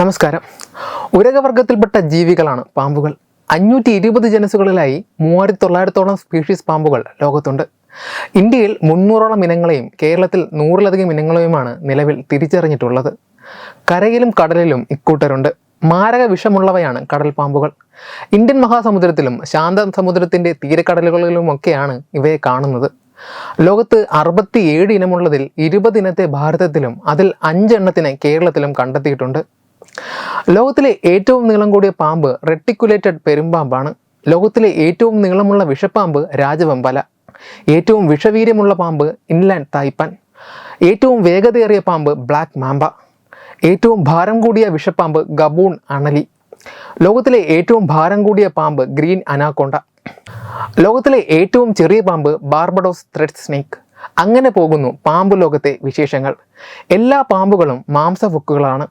നമസ്കാരം. ഉരകവർഗത്തിൽപ്പെട്ട ജീവികളാണ് പാമ്പുകൾ. അഞ്ഞൂറ്റി ഇരുപത് ജനസുകളിലായി മൂവായിരത്തി തൊള്ളായിരത്തോളം സ്പീഷീസ് പാമ്പുകൾ ലോകത്തുണ്ട്. ഇന്ത്യയിൽ മുന്നൂറോളം ഇനങ്ങളെയും കേരളത്തിൽ നൂറിലധികം ഇനങ്ങളെയുമാണ് നിലവിൽ തിരിച്ചറിഞ്ഞിട്ടുള്ളത്. കരയിലും കടലിലും ഇക്കൂട്ടരുണ്ട്. മാരക വിഷമുള്ളവയാണ് കടൽ പാമ്പുകൾ. ഇന്ത്യൻ മഹാസമുദ്രത്തിലും ശാന്ത സമുദ്രത്തിന്റെ തീരക്കടലുകളിലുമൊക്കെയാണ് ഇവയെ കാണുന്നത്. ലോകത്ത് അറുപത്തിയേഴ് ഇനമുള്ളതിൽ ഇരുപത് ഇനത്തെ ഭാരതത്തിലും അതിൽ അഞ്ചെണ്ണത്തിനെ കേരളത്തിലും കണ്ടെത്തിയിട്ടുണ്ട്. ലോകത്തിലെ ഏറ്റവും നീളം കൂടിയ പാമ്പ് റെട്ടിക്കുലേറ്റഡ് പെരുമ്പാമ്പാണ്. ലോകത്തിലെ ഏറ്റവും നീളമുള്ള വിഷപ്പാമ്പ് രാജവെമ്പല. ഏറ്റവും വിഷവീര്യമുള്ള പാമ്പ് ഇൻലാൻഡ് തായ്പാൻ. ഏറ്റവും വേഗതയേറിയ പാമ്പ് ബ്ലാക്ക് മാമ്പ ഏറ്റവും ഭാരം കൂടിയ വിഷപ്പാമ്പ് ഗബൂൺ അണലി. ലോകത്തിലെ ഏറ്റവും ഭാരം കൂടിയ പാമ്പ് ഗ്രീൻ അനാക്കൊണ്ട. ലോകത്തിലെ ഏറ്റവും ചെറിയ പാമ്പ് ബാർബഡോസ് ത്രെഡ് സ്നേക്ക്. അങ്ങനെ പോകുന്നു പാമ്പ് ലോകത്തെ വിശേഷങ്ങൾ. എല്ലാ പാമ്പുകളും മാംസഭുക്കുകളാണ്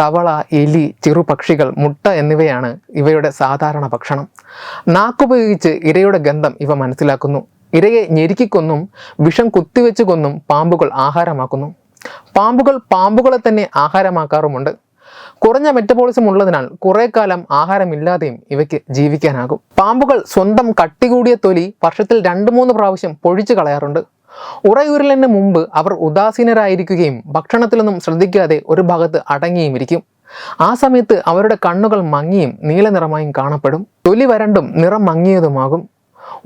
തവള എലി ചെറുപക്ഷികൾ മുട്ട എന്നിവയാണ് ഇവയുടെ സാധാരണ ഭക്ഷണം. നാക്കുപയോഗിച്ച് ഇരയുടെ ഗന്ധം ഇവ മനസ്സിലാക്കുന്നു. ഇരയെ ഞെരുക്കിക്കൊന്നും വിഷം കുത്തിവെച്ച് കൊന്നും പാമ്പുകൾ ആഹാരമാക്കുന്നു. പാമ്പുകൾ പാമ്പുകളെ തന്നെ ആഹാരമാക്കാറുമുണ്ട്. കുറഞ്ഞ മെറ്റബോളിസം ഉള്ളതിനാൽ കുറെ കാലം ആഹാരമില്ലാതെയും ഇവയ്ക്ക് ജീവിക്കാനാകും. പാമ്പുകൾ സ്വന്തം കട്ടി കൂടിയ തൊലി വർഷത്തിൽ രണ്ട് മൂന്ന് പ്രാവശ്യം പൊഴിച്ചു കളയാറുണ്ട്. ഉറയൂരലിന് മുമ്പ് അവർ ഉദാസീനരായിരിക്കുകയും ഭക്ഷണത്തിലൊന്നും ശ്രദ്ധിക്കാതെ ഒരു ഭാഗത്ത് അടങ്ങിയും ഇരിക്കും ആ സമയത്ത് അവരുടെ കണ്ണുകൾ മങ്ങിയും നീലനിറമായും കാണപ്പെടും. തൊലി വരണ്ടും നിറം മങ്ങിയതുമാകും.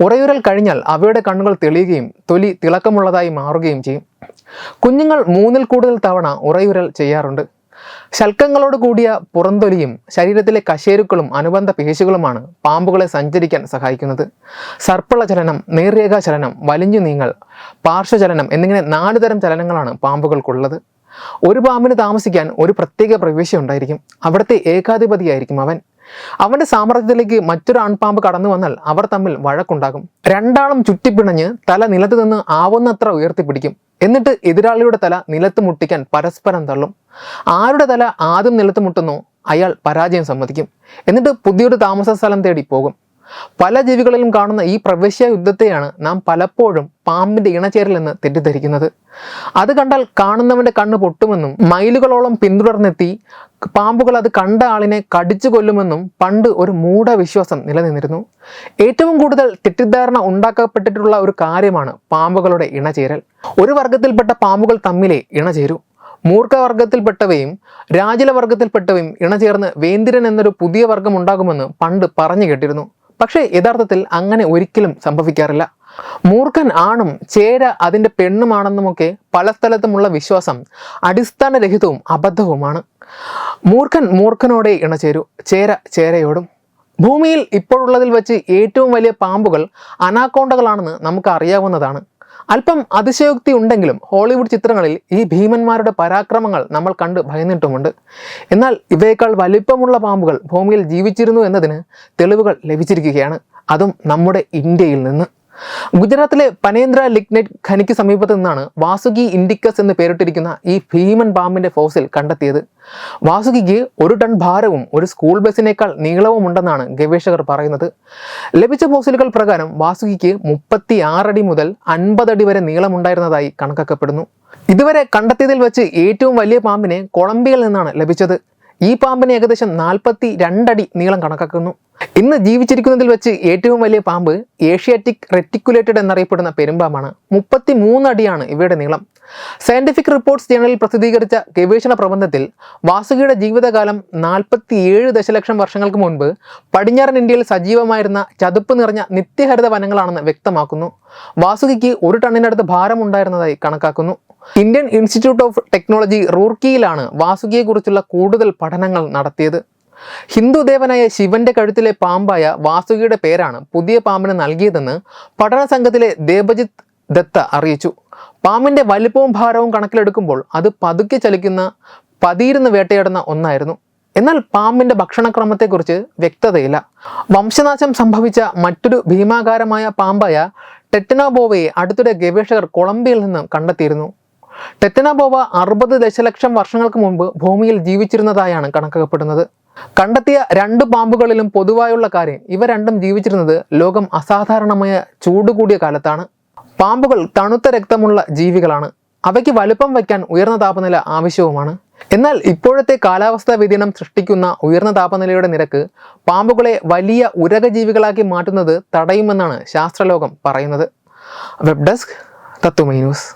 ഉറയൂരൽ കഴിഞ്ഞാൽ അവയുടെ കണ്ണുകൾ തെളിയുകയും തൊലി തിളക്കമുള്ളതായി മാറുകയും ചെയ്യും. കുഞ്ഞുങ്ങൾ മൂന്നിൽ കൂടുതൽ തവണ ഉറയൂരൽ ചെയ്യാറുണ്ട്. ശൽക്കങ്ങളോട് കൂടിയ പുറന്തൊലിയും ശരീരത്തിലെ കശേരുക്കളും അനുബന്ധ പേശികളുമാണ് പാമ്പുകളെ സഞ്ചരിക്കാൻ സഹായിക്കുന്നത്. സർപ്പള ചലനം നേർരേഖാ ചലനം വലിഞ്ഞു നീങ്ങൽ പാർശ്വചലനം എന്നിങ്ങനെ നാലുതരം ചലനങ്ങളാണ് പാമ്പുകൾക്കുള്ളത്. ഒരു പാമ്പിന് താമസിക്കാൻ ഒരു പ്രത്യേക പ്രവേശം ഉണ്ടായിരിക്കും. അവിടുത്തെ ഏകാധിപതിയായിരിക്കും അവൻ. അവന്റെ സാമ്രാജ്യത്തിലേക്ക് മറ്റൊരു ആൺപാമ്പ് കടന്നു വന്നാൽ അവർ തമ്മിൽ വഴക്കുണ്ടാകും. രണ്ടാളും ചുറ്റിപ്പിണഞ്ഞ് തല നിലത്ത് നിന്ന് ആവുന്നത്ര ഉയർത്തിപ്പിടിക്കും. എന്നിട്ട് എതിരാളിയുടെ തല നിലത്ത് മുട്ടിക്കാൻ പരസ്പരം തള്ളും. ആരുടെ തല ആദ്യം നിലത്ത് മുട്ടുന്നോ അയാൾ പരാജയം സമ്മതിക്കും. എന്നിട്ട് പുതിയൊരു താമസ സ്ഥലം തേടി പോകും. പല ജീവികളിലും കാണുന്ന ഈ പ്രവശ്യ യുദ്ധത്തെയാണ് നാം പലപ്പോഴും പാമ്പിന്റെ ഇണചേരൽ എന്ന് തെറ്റിദ്ധരിക്കുന്നത്. അത് കണ്ടാൽ കാണുന്നവന്റെ കണ്ണ് പൊട്ടുമെന്നും മൈലുകളോളം പിന്തുടർന്നെത്തി പാമ്പുകൾ അത് കണ്ട ആളിനെ കടിച്ചു കൊല്ലുമെന്നും പണ്ട് ഒരു മൂഢവിശ്വാസം നിലനിന്നിരുന്നു. ഏറ്റവും കൂടുതൽ തെറ്റിദ്ധാരണ ഉണ്ടാക്കപ്പെട്ടിട്ടുള്ള ഒരു കാര്യമാണ് പാമ്പുകളുടെ ഇണചേരൽ. ഒരു വർഗത്തിൽപ്പെട്ട പാമ്പുകൾ തമ്മിലെ ഇണചേരൂ. മൂർഖവർഗത്തിൽപ്പെട്ടവയും രാജലവർഗത്തിൽപ്പെട്ടവയും ഇണചേർന്ന് വേന്തിരൻ എന്നൊരു പുതിയ വർഗം ഉണ്ടാകുമെന്ന് പണ്ട് പറഞ്ഞു കേട്ടിരുന്നു. പക്ഷേ യഥാർത്ഥത്തിൽ അങ്ങനെ ഒരിക്കലും സംഭവിക്കാറില്ല. മൂർഖൻ ആണും ചേര അതിന്റെ പെണ്ണുമാണെന്നുമൊക്കെ പല സ്ഥലത്തുമുള്ള വിശ്വാസം അടിസ്ഥാനരഹിതവും അബദ്ധവുമാണ്. മൂർഖൻ മൂർഖനോടെ ഇണചേരൂ ചേര ചേരയോടും. ഭൂമിയിൽ ഇപ്പോഴുള്ളതിൽ വെച്ച് ഏറ്റവും വലിയ പാമ്പുകൾ അനാക്കോണ്ടകളാണെന്ന് നമുക്ക് അറിയാവുന്നതാണ്. അല്പം അതിശയോക്തി ഉണ്ടെങ്കിലും ഹോളിവുഡ് ചിത്രങ്ങളിൽ ഈ ഭീമന്മാരുടെ പരാക്രമങ്ങൾ നമ്മൾ കണ്ട് ഭയന്നിട്ടുമുണ്ട്. എന്നാൽ ഇവയേക്കാൾ വലിപ്പമുള്ള പാമ്പുകൾ ഭൂമിയിൽ ജീവിച്ചിരുന്നു എന്നതിന് തെളിവുകൾ ലഭിച്ചിരിക്കുകയാണ്. അതും നമ്മുടെ ഇന്ത്യയിൽ നിന്ന്. ഗുജറാത്തിലെ പനേന്ദ്ര ലിഗ്നൈറ്റ് ഖനിക്ക് സമീപത്ത് നിന്നാണ് വാസുകി ഇൻഡിക്കസ് എന്ന് പേരിട്ടിരിക്കുന്ന ഈ ഭീമൻ പാമ്പിന്റെ ഫോസിൽ കണ്ടെത്തിയത്. വാസുകിക്ക് ഒരു ടൺ ഭാരവും ഒരു സ്കൂൾ ബസ്സിനേക്കാൾ നീളവും ഉണ്ടെന്നാണ് ഗവേഷകർ പറയുന്നത്. ലഭിച്ച ഫോസിലുകൾ പ്രകാരം വാസുകിക്ക് മുപ്പത്തി ആറടി മുതൽ അൻപതടി വരെ നീളമുണ്ടായിരുന്നതായി കണക്കാക്കപ്പെടുന്നു. ഇതുവരെ കണ്ടെത്തിയതിൽ വെച്ച് ഏറ്റവും വലിയ പാമ്പിനെ കൊളംബിയയിൽ നിന്നാണ് ലഭിച്ചത്. ഈ പാമ്പിന് ഏകദേശം നാൽപ്പത്തി രണ്ടടി നീളം കണക്കാക്കുന്നു. ഇന്ന് ജീവിച്ചിരിക്കുന്നതിൽ വെച്ച് ഏറ്റവും വലിയ പാമ്പ് ഏഷ്യാറ്റിക് റെറ്റിക്കുലേറ്റഡ് എന്നറിയപ്പെടുന്ന പെരുമ്പാമ്പാണ്. മുപ്പത്തി മൂന്നടിയാണ് ഇവയുടെ നീളം. സയന്റിഫിക് റിപ്പോർട്ട്സ് ജേണലിൽ പ്രസിദ്ധീകരിച്ച ഗവേഷണ പ്രബന്ധത്തിൽ വാസുകിയുടെ ജീവിതകാലം നാൽപ്പത്തിയേഴ് ദശലക്ഷം വർഷങ്ങൾക്ക് മുൻപ് പടിഞ്ഞാറൻ ഇന്ത്യയിൽ സജീവമായിരുന്ന ചതുപ്പ് നിറഞ്ഞ നിത്യഹരിത വനങ്ങളാണെന്ന് വ്യക്തമാക്കുന്നു. വാസുകിക്ക് ഒരു ടണ്ണിനടുത്ത് ഭാരമുണ്ടായിരുന്നതായി കണക്കാക്കുന്നു. ഇന്ത്യൻ ഇൻസ്റ്റിറ്റ്യൂട്ട് ഓഫ് ടെക്നോളജി റൂർക്കിയിലാണ് വാസുകിയെക്കുറിച്ചുള്ള കൂടുതൽ പഠനങ്ങൾ നടത്തിയത്. ഹിന്ദു ദേവനായ ശിവന്റെ കഴുത്തിലെ പാമ്പായ വാസുകിയുടെ പേരാണ് പുതിയ പാമ്പിന് നൽകിയതെന്ന് പഠന സംഘത്തിലെ ദേബജിത്ത് ദത്ത അറിയിച്ചു. പാമ്പിന്റെ വലിപ്പവും ഭാരവും കണക്കിലെടുക്കുമ്പോൾ അത് പതുക്കെ ചലിക്കുന്ന പതിയിരുന്ന് വേട്ടയാടുന്ന ഒന്നായിരുന്നു. എന്നാൽ പാമ്പിന്റെ ഭക്ഷണക്രമത്തെക്കുറിച്ച് വ്യക്തതയില്ല. വംശനാശം സംഭവിച്ച മറ്റൊരു ഭീമാകാരമായ പാമ്പായ ടെറ്റനോബോവയെ അടുത്തിടെ ഗവേഷകർ കൊളംബിയയിൽ നിന്ന് കണ്ടെത്തിയിരുന്നു. ടെറ്റനോബോവ അറുപത് ദശലക്ഷം വർഷങ്ങൾക്ക് മുമ്പ് ഭൂമിയിൽ ജീവിച്ചിരുന്നതായാണ് കണക്കാക്കപ്പെടുന്നത്. കണ്ടെത്തിയ രണ്ട് പാമ്പുകളിലും പൊതുവായുള്ള കാര്യം ഇവ രണ്ടും ജീവിച്ചിരുന്നത് ലോകം അസാധാരണമായ ചൂട് കൂടിയ കാലത്താണ്. പാമ്പുകൾ തണുത്ത രക്തമുള്ള ജീവികളാണ്. അവയ്ക്ക് വലുപ്പം വയ്ക്കാൻ ഉയർന്ന താപനില ആവശ്യവുമാണ്. എന്നാൽ ഇപ്പോഴത്തെ കാലാവസ്ഥാ വ്യതിയാനം സൃഷ്ടിക്കുന്ന ഉയർന്ന താപനിലയുടെ നിരക്ക് പാമ്പുകളെ വലിയ ഉരകജീവികളാക്കി മാറ്റുന്നത് തടയുമെന്നാണ് ശാസ്ത്രലോകം പറയുന്നത്. Web desk Tatwamayi news.